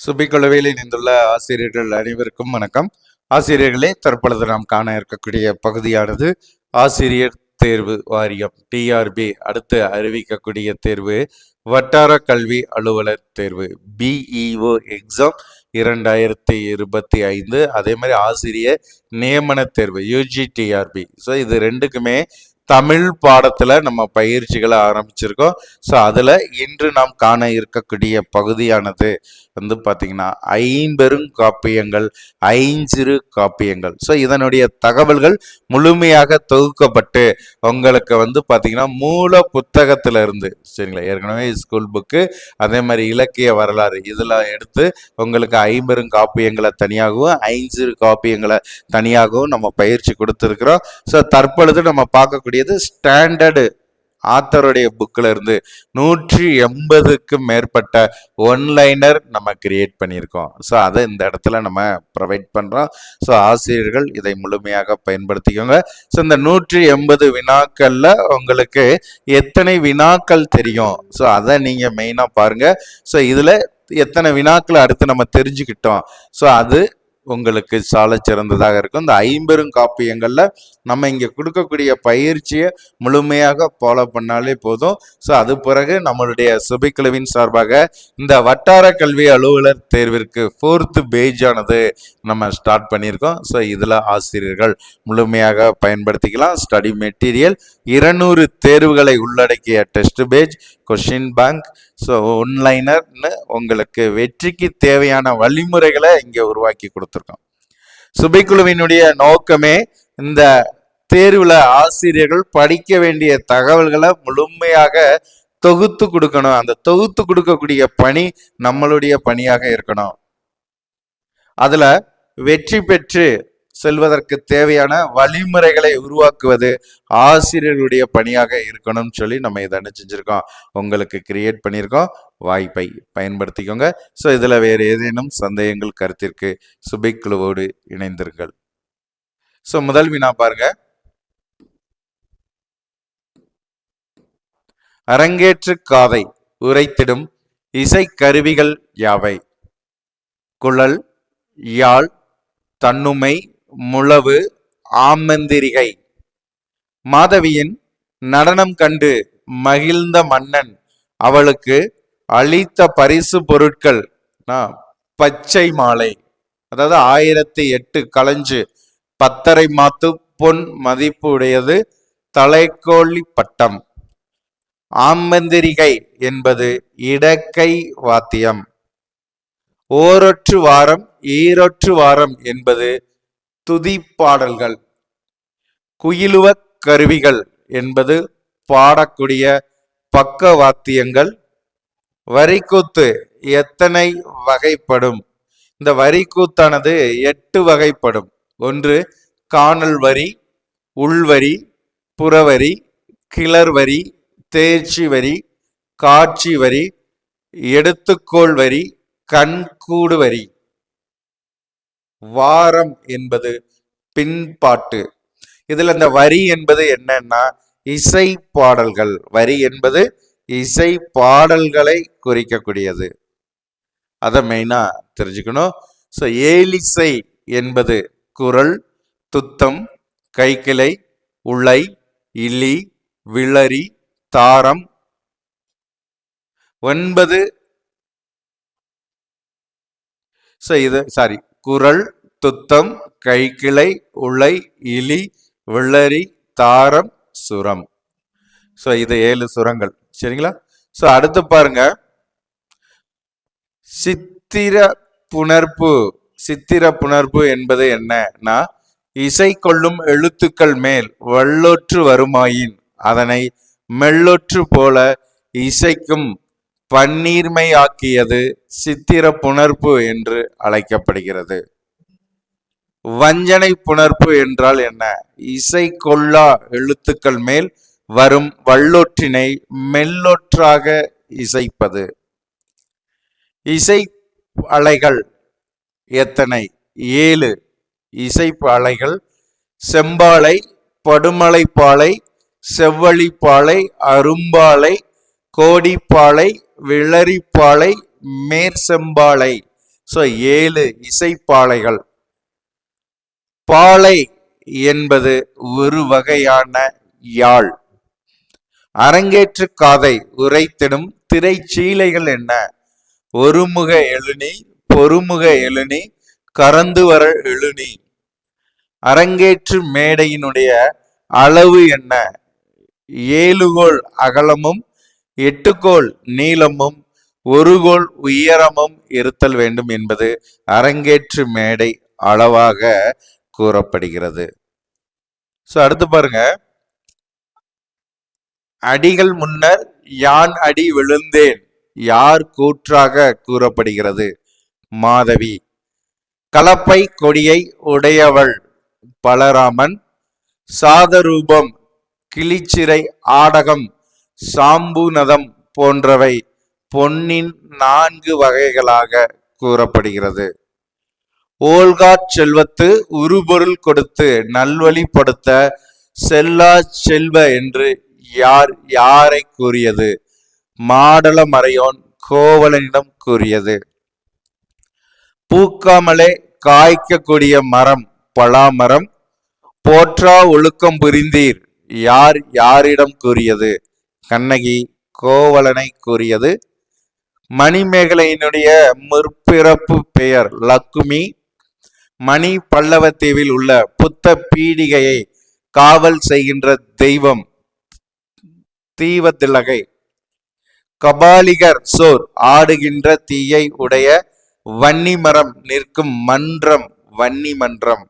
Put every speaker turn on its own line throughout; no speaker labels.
சுபிக்குழுவில் இணைந்துள்ள ஆசிரியர்கள் அனைவருக்கும் வணக்கம். ஆசிரியர்களே தற்பொழுது நாம் காண இருக்கக்கூடிய பகுதியானது ஆசிரியர் தேர்வு வாரியம் டிஆர்பி அடுத்து அறிவிக்கக்கூடிய தேர்வு வட்டார கல்வி அலுவலர் தேர்வு பிஇஓ எக்ஸாம் இரண்டாயிரத்தி இருபத்தி ஐந்து. அதே மாதிரி ஆசிரியர் நியமன தேர்வு யூஜி டிஆர்பி ஸோ இது ரெண்டுக்குமே தமிழ் பாடத்துல நம்ம பயிற்சிகளை ஆரம்பிச்சிருக்கோம். ஸோ அதுல இன்று நாம் காண இருக்கக்கூடிய பகுதியானது வந்து பார்த்தீங்கன்னா ஐம்பெரும் காப்பியங்கள் ஐஞ்சிறு காப்பியங்கள். ஸோ இதனுடைய தகவல்கள் முழுமையாக தொகுக்கப்பட்டு உங்களுக்கு வந்து பார்த்தீங்கன்னா மூல புத்தகத்திலிருந்து சரிங்களா? ஏற்கனவே ஸ்கூல் புக்கு அதே மாதிரி இலக்கிய வரலாறு இதெல்லாம் எடுத்து உங்களுக்கு ஐம்பெரும் காப்பியங்களை தனியாகவும் ஐஞ்சிறு காப்பியங்களை தனியாகவும் நம்ம பயிற்சி கொடுத்துருக்குறோம். ஸோ தற்பொழுது நம்ம பார்க்கக்கூடியது ஸ்டாண்டர்டு ஆத்தருடைய புக்கில் இருந்து நூற்றி எண்பதுக்கும் மேற்பட்ட ஒன்லைனர் நம்ம கிரியேட் பண்ணியிருக்கோம். ஸோ அதை இந்த இடத்துல நம்ம ப்ரொவைட் பண்ணுறோம் ஸோ ஆசிரியர்கள் இதை முழுமையாக பயன்படுத்திக்கோங்க. ஸோ இந்த நூற்றி எண்பது வினாக்களில் உங்களுக்கு எத்தனை வினாக்கள் தெரியும்? ஸோ அதை நீங்கள் மெயினாக பாருங்கள் ஸோ இதில் எத்தனை வினாக்களை அடுத்து நம்ம தெரிஞ்சுக்கிட்டோம்? ஸோ அது உங்களுக்கு சால சிறந்ததாக இருக்கும். இந்த ஐம்பெரும் காப்பியங்களில் நம்ம இங்கே கொடுக்கக்கூடிய பயிற்சியை முழுமையாக ஃபாலோ பண்ணாலே போதும். ஸோ அது பிறகு நம்மளுடைய சுபிக்குழுவின் சார்பாக இந்த வட்டார கல்வி அலுவலர் தேர்விற்கு ஃபோர்த்து பேஜானது நம்ம ஸ்டார்ட் பண்ணியிருக்கோம். ஸோ இதில் ஆசிரியர்கள் முழுமையாக பயன்படுத்திக்கலாம். ஸ்டடி மெட்டீரியல் இருநூறு தேர்வுகளை உள்ளடக்கிய test page question bank so ஒன்லைனர்னு உங்களுக்கு வெற்றிக்கு தேவையான வழிமுறைகளை இங்கே உருவாக்கி கொடுத்துருக்கோம். சுபைக்குழுவினுடைய நோக்கமே இந்த தேர்வுல ஆசிரியர்கள் படிக்க வேண்டிய தகவல்களை முழுமையாக தொகுத்து கொடுக்கணும். அந்த தொகுத்து கொடுக்கக்கூடிய பணி நம்மளுடைய பணியாக இருக்கணும். அதுல வெற்றி பெற்று செல்வதற்கு தேவையான வழிமுறைகளை உருவாக்குவது ஆசிரியர்களுடைய பணியாக இருக்கணும்னு சொல்லி நம்ம இதை என்ன உங்களுக்கு கிரியேட் பண்ணியிருக்கோம். வாய்ப்பை பயன்படுத்திக்கோங்க. ஸோ இதில் வேறு ஏதேனும் சந்தேகங்கள் கருத்திற்கு சுபிக் குழுவோடு இணைந்திருங்கள். ஸோ முதல் வினா பாருங்க. அரங்கேற்று காதை உரைத்திடும் இசைக்கருவிகள் யாவை? குழல் யாழ் தன்னுமை முழவு ஆமந்திரிகை. மாதவியின் நடனம் கண்டு மகிழ்ந்த மன்னன். அவளுக்கு அளித்த பரிசு பொருட்கள் பச்சை மாலை. அதாவது ஆயிரத்தி எட்டு களஞ்சு பத்தரை மாத்து பொன் மதிப்பு உடையது தலைக்கோழி பட்டம். ஆம்பந்திரிகை என்பது இடக்கை வாத்தியம். ஓரொற்று வாரம் ஈரொற்று வாரம் என்பது துதிப்பாடல்கள். குயிலுவக் கருவிகள் என்பது பாடக்கூடிய பக்கவாத்தியங்கள். வரிக்கூத்து எத்தனை வகைப்படும்? இந்த வரிக்கூத்தானது எட்டு வகைப்படும். ஒன்று காணல் வரி உள்வரி புறவரி கிளர்வரி தேர்ச்சி வரி காட்சி வரி எடுத்துக்கோள் வரி கண்கூடு வரி. வாரம் என்பது பின்பாட்டு. இதில் இந்த வரி என்பது என்னன்னா இசை பாடல்கள். வரி என்பது இசை பாடல்களை குறிக்கக்கூடியது. அதை மெயினாக தெரிஞ்சுக்கணும். ஸோ ஏலிசை என்பது குரல் துத்தம் கைக்கிளை உளை இலி விளரி தாரம். ஒன்பது. ஸோ இது சாரி குரல் துத்தம் கைக்கிளை உளை இலி விளரி தாரம் சுரம். ஸோ இது ஏழு சுரங்கள். சரிங்களா? ஸோ அடுத்து பாருங்க. சித்திர புணர்ப்பு. சித்திர புணர்ப்பு என்பது என்னன்னா இசை கொள்ளும் எழுத்துக்கள் மேல் வல்லொற்று வருமாயின் அதனை மெல்லொற்று போல இசைக்கும் பன்னீர்மையாக்கியது சித்திர புணர்ப்பு என்று அழைக்கப்படுகிறது. வஞ்சனை புணர்ப்பு என்றால் என்ன? இசை கொள்ளா எழுத்துக்கள் மேல் வரும் வல்லொற்றினை மெல்லொற்றாக இசைப்பது. இசை அலைகள் எத்தனை? ஏழு. இசைப்பு அலைகள் செம்பாலை படுமலைப்பாலை செவ்வழிப்பாலை அரும்பாலை கோடிப்பாலை விளரிப்பாலை மேற்செம்பாலை ஸோ ஏழு இசைப்பாளைகள். பாலை என்பது ஒரு வகையான யாழ். அரங்கேற்று காதை உரைத்திடும் திரைச்சீலைகள் என்ன? ஒருமுக எழுனி பொறுமுக எழுனி கறந்து வர எழுனி அரங்கேற்று மேடையினுடைய அளவு என்ன? ஏழுகோள் அகலமும் எட்டுகோல் நீளமும் ஒரு கோல் உயரமும் இருத்தல் வேண்டும் என்பது அரங்கேற்று மேடை அளவாக கூறப்படுகிறது. ஸோ அடுத்து பாருங்க. அடிகள் முன்னர் யான் அடி விழுந்தேன் யார் கூற்றாக கூறப்படுகிறது? மாதவி. கலப்பை கொடியை உடையவள் பலராமன் சாதரூபம் கிளிச்சிறை ஆடகம் சாம்புநதம் போன்றவை பொன்னின் நான்கு வகைகளாக கூறப்படுகிறது. ஓல்காட் செல்வத்து உருபொருள் கொடுத்து நல்வழிப்படுத்த செல்லா செல்வ என்று யார் யாரை கூறியது? மாடல மறையோன் கோவலனிடம் கூறியது. பூக்காமலே காய்க்கக்கூடிய மரம் பலாமரம் போற்றா ஒழுக்கம் புரிந்தீர் யார் யாரிடம் கூறியது? கண்ணகி கோவலனை கூறியது. மணிமேகலையினுடைய முற்பிறப்பு பெயர் லக்குமி. மணி பல்லவத்தீவில் உள்ள புத்த பீடிகையை காவல் செய்கின்ற தெய்வம் தீவத்திலகை. கபாலிகர் சோர் ஆடுகின்ற தீயை உடைய வன்னி மரம் நிற்கும் மன்றம் வன்னி மன்றம்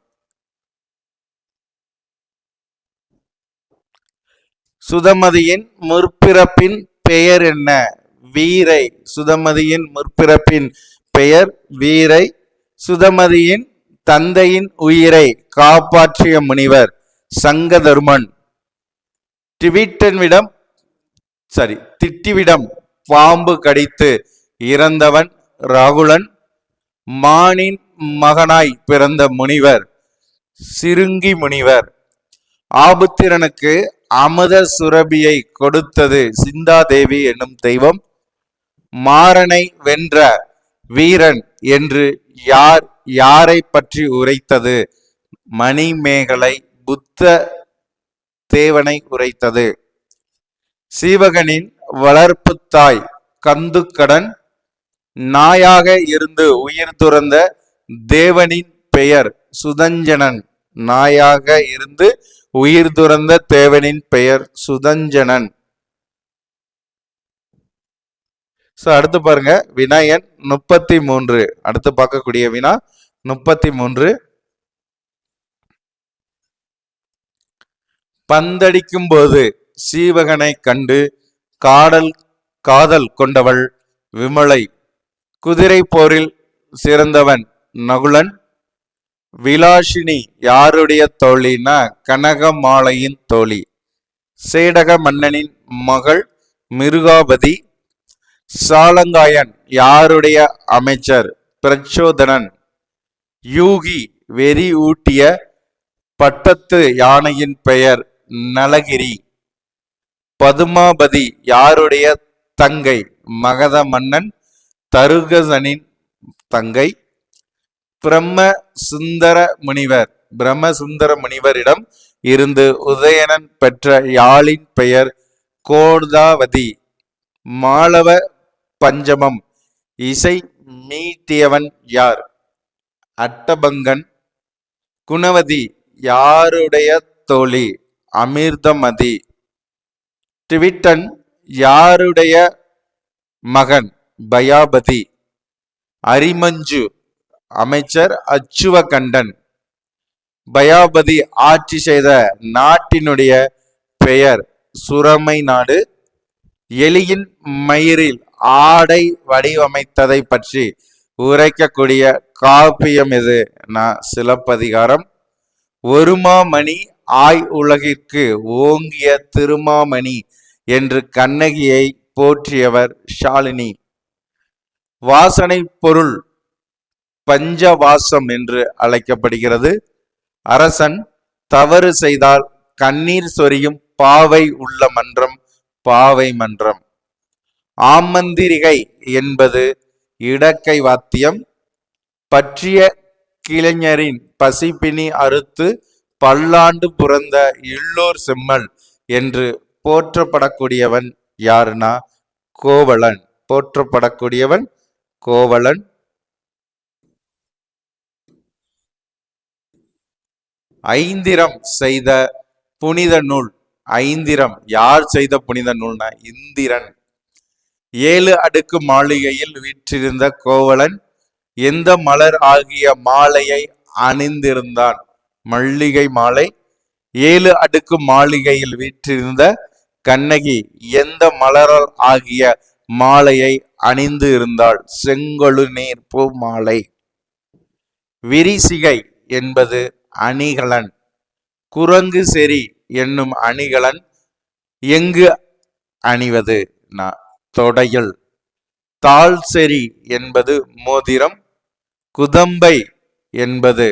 சுதமதியின் முற்பிறப்பின் பெயர் என்ன? வீரை. சுதமதியின் முற்பிறப்பின் பெயர் வீரை. சுதமதியின் தந்தையின் உயிரை காப்பாற்றிய முனிவர் சங்கதர்மன். டிவிட்டன்விடம் சரி திட்டிவிடம் பாம்பு கடித்து இறந்தவன் ராகுலன். மானின் மகனாய் பிறந்த முனிவர் சிருங்கி முனிவர். ஆபுத்திரனுக்கு அமுத சுரபியை கொடுத்தது சிந்தாதேவி என்னும் தெய்வம். மாறனை வென்ற வீரன் என்று யார் யாரை பற்றி உரைத்தது? மணிமேகலை புத்த தேவனை உரைத்தது. சீவகனின் வளர்ப்பு தாய் கந்துக்கடன் நாயாக இருந்து உயிர் துறந்த தேவனின் பெயர் சுதஞ்சனன் நாயாக இருந்து உயிர் துறந்த தேவனின் பெயர் சுதஞ்சனன் ஸோ அடுத்து பாருங்க வினயன் முப்பத்தி மூன்று அடுத்து பார்க்கக்கூடிய வினா முப்பத்தி மூன்று பந்தடிக்கும் போது சீவகனை கண்டு காடல் காதல் கொண்டவள் விமலை. குதிரை போரில் சிறந்தவன் நகுலன். விலாசினி யாருடைய தோழினா கனகமாலையின் தோழி? சேடக மன்னனின் மகள் மிருகாபதி. சாலங்காயன் யாருடைய அமைச்சர்? பிரச்சோதனன். யூகி வெறி ஊட்டிய பட்டத்து யானையின் பெயர் நலகிரி. பதுமாபதி யாருடைய தங்கை? மகத மன்னன் தருகசனின் தங்கை. பிரம்ம சுந்தர முனிவர் பிரம்மசுந்தர முனிவரிடம் இருந்து உதயணன் பெற்ற யாழின் பெயர் கோர்தாவதி. மாளவ பஞ்சமம். இசை மீட்டியவன் யார்? அட்டபங்கன். குணவதி யாருடைய தோழி? அமிர்தமதி. டிவிட்டன் யாருடைய மகன்? பயாபதி. அரிமஞ்சு அமைச்சர் அச்சுவகண்டன் பயாபதி ஆட்சி செய்த நாட்டினுடைய பெயர் சுரமை நாடு. எலியின் மயிரில் ஆடை வடிவமைத்ததை பற்றி உரைக்கக்கூடிய காப்பியம் இது. நான் சிலப்பதிகாரம். ஒருமாமணி ஆய் உலகிற்கு ஓங்கிய திருமாமணி என்று கண்ணகியை போற்றியவர் ஷாலினி. வாசனை பொருள் பஞ்சவாசம் என்று அழைக்கப்படுகிறது. அரசன் தவறு செய்தால் கண்ணீர் சொரியும் பாவை உள்ள மன்றம் பாவை மன்றம். ஆமந்திரிகை என்பது இடக்கை வாத்தியம். பற்றிய கிளைஞரின் பசிப்பினி அறுத்து பல்லாண்டு புறந்த இல்லோர் செம்மல் என்று போற்றப்படக்கூடியவன் யாருன்னா கோவலன். போற்றப்படக்கூடியவன் கோவலன். ஐந்திரம் செய்த புனித நூல். ஐந்திரம். யார் செய்த புனித நூல்னா? இந்திரன். ஏழு அடுக்கு மாளிகையில் வீற்றிருந்த கோவலன் எந்த மலர் ஆகிய மாலையை அணிந்திருந்தான்? மல்லிகை மாலை. ஏழு அடுக்கு மாளிகையில் வீற்றிருந்த கண்ணகி எந்த மலரால் ஆகிய மாலையை அணிந்து இருந்தாள் செங்கொழு நீர் பூ மாலை. விரிசிகை என்பது அணிகலன். குரங்கு செறி என்னும் அணிகலன் எங்கு அணிவது? தொடையில். தாழ் செறி என்பது மோதிரம் குதம்பை என்பது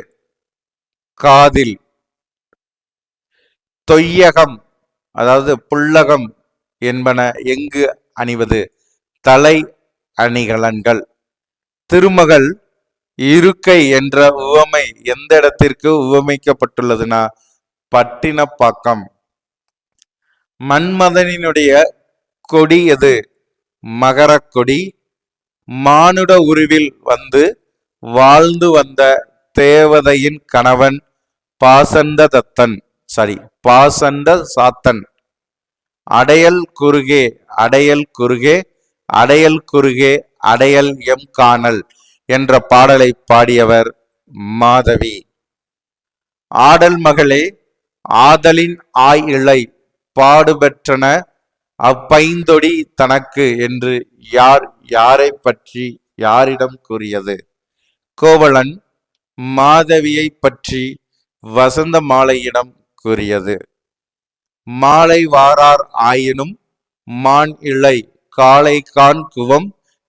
காதில். தொய்யகம் அதாவது புல்லகம் என்பன எங்கு அணிவது? தலை அணிகலன்கள். திருமகள் இருக்கை என்ற உவமை எந்த இடத்திற்கு உவமைக்கப்பட்டுள்ளதுன்னா பட்டினப்பாக்கம். மன்மதனினுடைய கொடி எது? மகரக்கொடி. மானுட உருவில் வந்து வாழ்ந்து வந்த தேவதையின் கணவன் பாசண்ட தத்தன். சாரி பாசண்ட சாத்தன். அடையல் குறுகே அடையல் குறுகே அடையல் குறுகே அடையல் எம் காணல். என்ற பாடலை பாடியவர் மாதவி. ஆடல் மகளே ஆதலின் ஆய் இழை பாடுபெற்றன அப்பைந்தொடி தனக்கு என்று யார் யாரை பற்றி யாரிடம் கூறியது? கோவலன் மாதவியை பற்றி வசந்த மாலையிடம் கூறியது. மாலை வாரார் ஆயினும் மான் இழை காலை கான் குவம்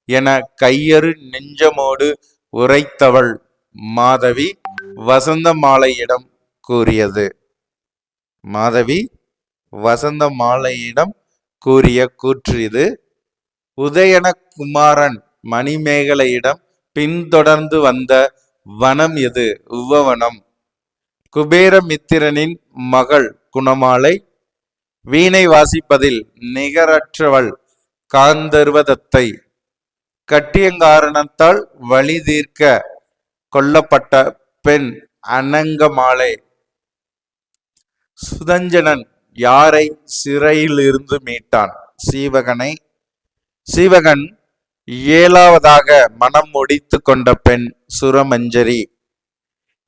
என கையறு நெஞ்சமோடு உரைத்தவள் மாதவி வசந்த மாலையிடம் கூறியது. மாதவி வசந்த மாலையிடம் கூறிய கூற்று இது. உதயன குமாரன் மணிமேகலையிடம் பின்தொடர்ந்து வந்த வனம் எது? உவவனம். குபேரமித்திரனின் மகள் குணமாலை. வீணை வாசிப்பதில் நிகரற்றவள் காந்தர்வதத்தை. கட்டியங்காரணத்தால் வழி தீர்க்க கொல்லப்பட்ட பெண் அனங்கமாலை. சுதஞ்சனன் யாரை சிறையிலிருந்து மீட்டான்? சீவகனை. சீவகன் ஏழாவதாக மனம் முடித்து கொண்ட பெண் சுரமஞ்சரி.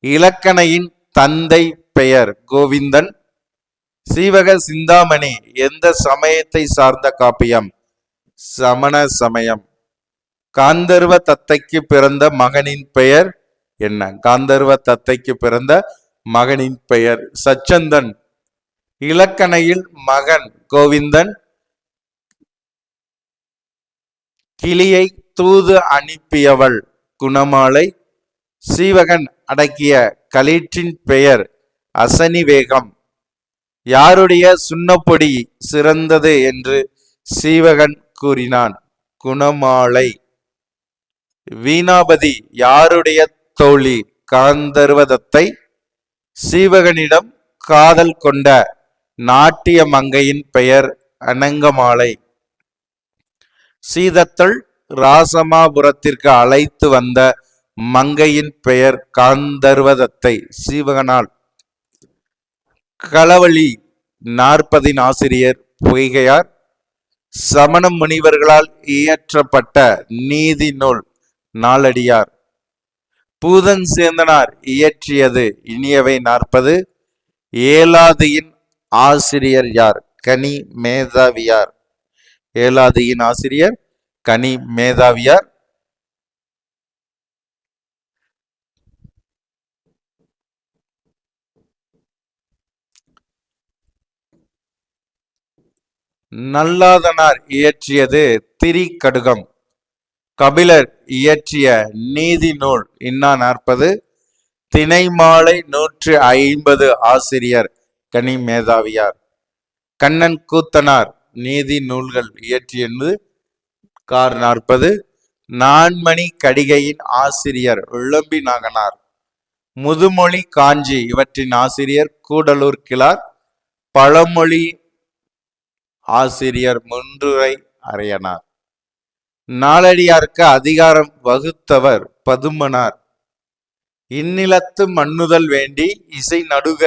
இலக்கணையின் தந்தை பெயர் கோவிந்தன். சீவக சிந்தாமணி எந்த சமயத்தை சார்ந்த காப்பியம்? சமண சமயம். காந்தர்வ தத்தைக்கு பிறந்த மகனின் பெயர் என்ன? காந்தர்வ தத்தைக்கு பிறந்த மகனின் பெயர் சச்சந்தன். இலக்கணையில் மகன் கோவிந்தன். கிளியை தூது அனுப்பியவள் குணமாலை. சீவகன் அடக்கிய கலீற்றின் பெயர் அசனிவேகம். யாருடைய சுண்ணப்பொடி சிறந்தது என்று சீவகன் கூறினான். குணமாலை. வீணாபதி யாருடைய தோழி காந்தர்வதத்தை சீவகனிடம் காதல் கொண்ட நாட்டிய மங்கையின் பெயர் அனங்கமாலை. சீதத்தள் ராசமாபுரத்திற்கு அழைத்து வந்த மங்கையின் பெயர் காந்தர்வதத்தை சீவகனால். களவழி நாற்பதின் ஆசிரியர் பொய்கையார் சமண முனிவர்களால் இயற்றப்பட்ட நீதி நூல் நாளடியார். பூதன் சேந்தனார் இயற்றியது இனியவை நாற்பது. ஏலாதியின் ஆசிரியர் யார்? கனி மேதாவியார். ஏலாதியின் ஆசிரியர் கனி மேதாவியார். நல்லாதனார் இயற்றியது திரிகடுகம். கபிலர் இயற்றிய நீதி நூல் இன்னா நாற்பது? திணைமாலை நூற்று ஐம்பது ஆசிரியர் கனி மேதாவியார். கண்ணன் கூத்தனார் நீதி நூல்கள் இயற்றியது கார் நாற்பது. நான்மணி கடிகையின் ஆசிரியர் விளம்பி நாகனார். முதுமொழி காஞ்சி இவற்றின் ஆசிரியர் கூடலூர் கிளார். பழமொழி ஆசிரியர் முன்றுரை அறையனார் நாளடியார்க்கு அதிகாரம் வகுத்தவர் பதுமனார். இந்நிலத்து மண்ணுதல் வேண்டி இசை நடுக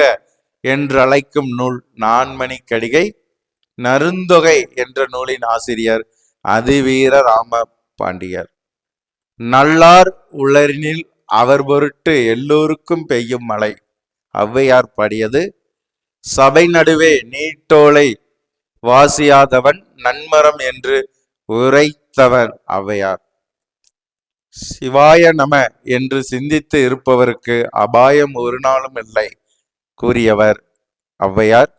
என்றழைக்கும் நூல் நான்மணி கடிகை நருந்தொகை என்ற நூலின் ஆசிரியர் அதிவீர ராம பாண்டியர் நல்லார் உளரினில் அவர் பொருட்டு எல்லோருக்கும் பெய்யும் மழை ஔவையார் பாடியது. சபை நடுவே நீட்டோலை வாசியாதவன் நன்மரம் என்று உரை உரைத்தவன் ஔவையார் சிவாய நம என்று சிந்தித்து இருப்பவருக்கு அபாயம் ஒரு நாளும் இல்லை கூறியவர் ஔவையார்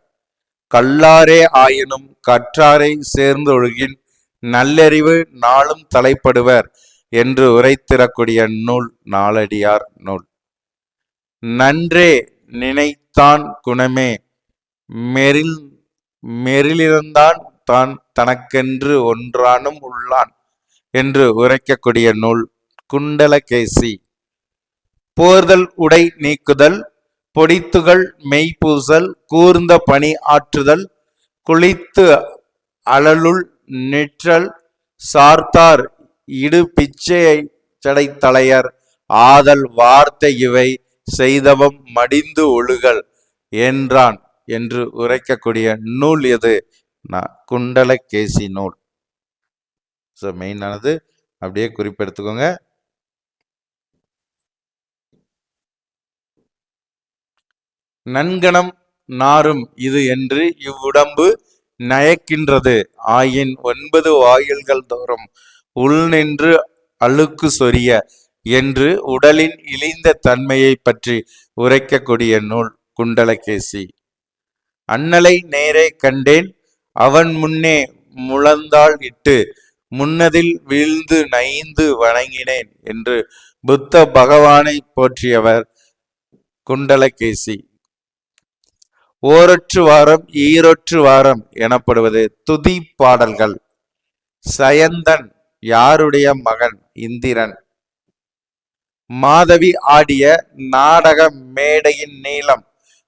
கல்லாரே ஆயினும் கற்றாரை சேர்ந்தொழுகின் நல்லறிவு நாளும் தலைப்படுவர் என்று உரைத்திடக்கூடிய நூல் நாலடியார் நூல். நன்றே நினைத்தான் குணமே மெரில் மெரிலிருந்தான் தான் தனக்கென்று ஒன்றானும் உள்ளான் என்று உரைக்கக்கூடிய நூல் குண்டலகேசி. போர்தல் உடை நீக்குதல் பொடித்துகள் மெய்ப்பூசல் கூர்ந்த பணி ஆற்றுதல் குளித்து அழலுள் நிற்றல் சார்த்தார் இடு பிச்சையை சடைத்தலையர் ஆதல் வார்த்தை இவை செய்தவம் மடிந்து ஒழுகல் என்றான் என்று உரைக்கக்கூடிய நூல் எது? குண்டலகேசி நூல் ஸோ மெயினானது அப்படியே குறிப்பெடுத்துக்கோங்க. நன்கணம் நாரும் இது என்று இவ்வுடம்பு நயக்கின்றது. ஆயின் ஒன்பது வாயில்கள் தோறும் உள் நின்று அழுக்கு சொரிய என்று உடலின் இழிந்த தன்மையை பற்றி உரைக்கக்கூடிய நூல் குண்டலகேசி அண்ணலை நேரே கண்டேன் அவன் முன்னே முழந்தாள் இட்டு முன்னதில் வீழ்ந்து நைந்து வணங்கினேன் என்று புத்த பகவானை போற்றியவர் குண்டலகேசி. ஓரொற்று வாரம் ஈரொற்று வாரம் எனப்படுவது துதி பாடல்கள். சயந்தன் யாருடைய மகன்? இந்திரன். மாதவி ஆடிய நாடக மேடையின் நீளம்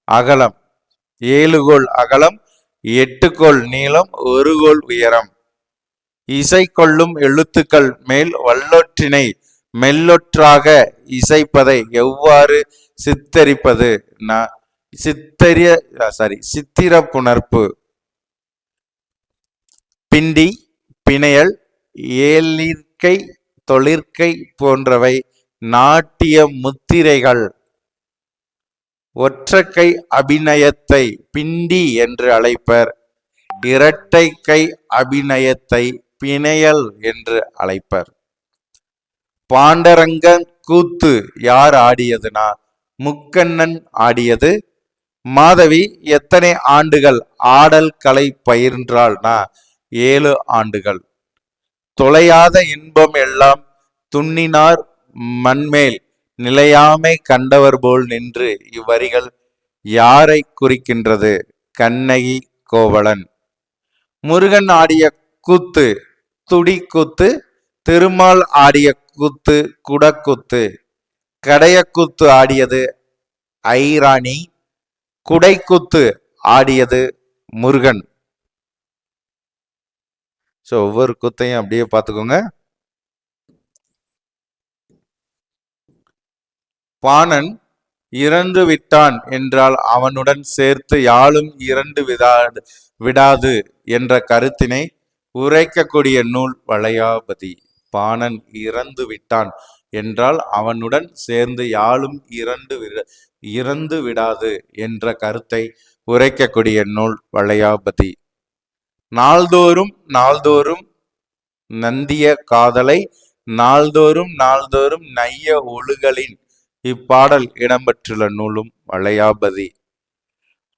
அகலம் ஏழுகோள் அகலம் எட்டு கோல் நீளம் ஒரு கோல் உயரம். இசை கொள்ளும் எழுத்துக்கள் மேல் வல்லொற்றினை மெல்லொற்றாக இசைப்பதை எவ்வாறு சித்தரிப்பது? ந- சித்தரிய சாரி சித்திர புணர்ப்பு பிண்டி பிணையல் ஏலிற்கை தொழிற்கை போன்றவை நாட்டிய முத்திரைகள். ஒற்றைக்கை அபிநயத்தை பிண்டி என்று அழைப்பர். இரட்டை கை அபிநயத்தை பிணையல் என்று அழைப்பர். பாண்டரங்க கூத்து யார் ஆடியதுனா முக்கண்ணன் ஆடியது. மாதவி எத்தனை ஆண்டுகள் ஆடல் கலை பயின்றாள்னா ஏழு ஆண்டுகள். தொலையாத இன்பம் எல்லாம் துண்ணினார் மண்மேல். நிலையாமை கண்டவர் போல் நின்று இவ்வரிகள் யாரை குறிக்கின்றது? கண்ணகி கோவலன். முருகன் ஆடிய கூத்து துடிக்கூத்து திருமால் ஆடிய கூத்து குடக்கூத்து. கடையக்கூத்து ஆடியது ஐராணி குடைக்கூத்து ஆடியது முருகன். ஸோ ஒவ்வொரு கூத்தையும் அப்படியே பார்த்துக்கோங்க. பாணன் இறந்து விட்டான் என்றால் அவனுடன் சேர்த்து யாழும் இரண்டு விடாது விடாது என்ற கருத்தினை உரைக்கக்கூடிய நூல் வளையாபதி. பாணன் இறந்து விட்டான் என்றால் அவனுடன் சேர்ந்து யாழும் இரண்டு விட இறந்து விடாது என்ற கருத்தை உரைக்கக்கூடிய நூல் வளையாபதி. நாள்தோறும் நாள்தோறும் நந்திய காதலை நாள்தோறும் நாள்தோறும் நைய ஒழுகலின் இப்பாடல் இடம்பெற்றுள்ள நூலும் வளையாபதி.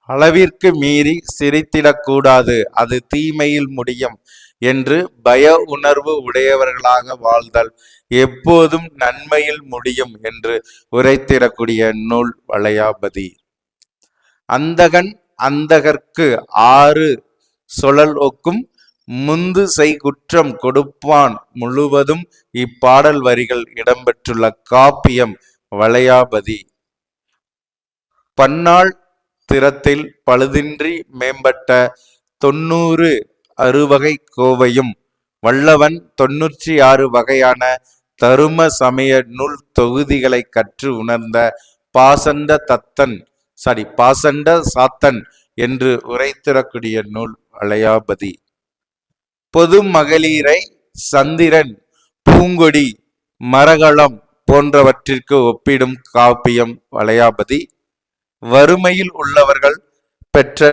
அளவிற்கு மீறி சிரித்திடக்கூடாது அது தீமையில் முடியும் என்று பய உணர்வு உடையவர்களாக வாழ்தல் எப்போதும் நன்மையில் முடியும் என்று உரைத்திடக்கூடிய நூல் வளையாபதி. அந்தகன் அந்தகர்க்கு ஆறு சுழல் ஒக்கும் முந்து செய் குற்றம் கொடுப்பான் முழுவதும் இப்பாடல் வரிகள் இடம்பெற்றுள்ள காப்பியம் வளையாபதி. பன்னாள் திறத்தில் பழுதின்றி மேம்பட்ட தொன்னூறு அறுவகை கோவையும் வல்லவன் தொன்னூற்றி ஆறு வகையான தரும சமய நூல் தொகுதிகளை கற்று உணர்ந்த பாசண்ட தத்தன் சாரி பாசண்ட சாத்தன் என்று உரைத்திடக்கூடிய நூல் வளையாபதி. பொது மகளிரை சந்திரன் பூங்கொடி மரகளம் போன்றவற்றிற்கு ஒப்பிடும் காப்பியம் வளையாபதி. வறுமையில் உள்ளவர்கள் பெற்ற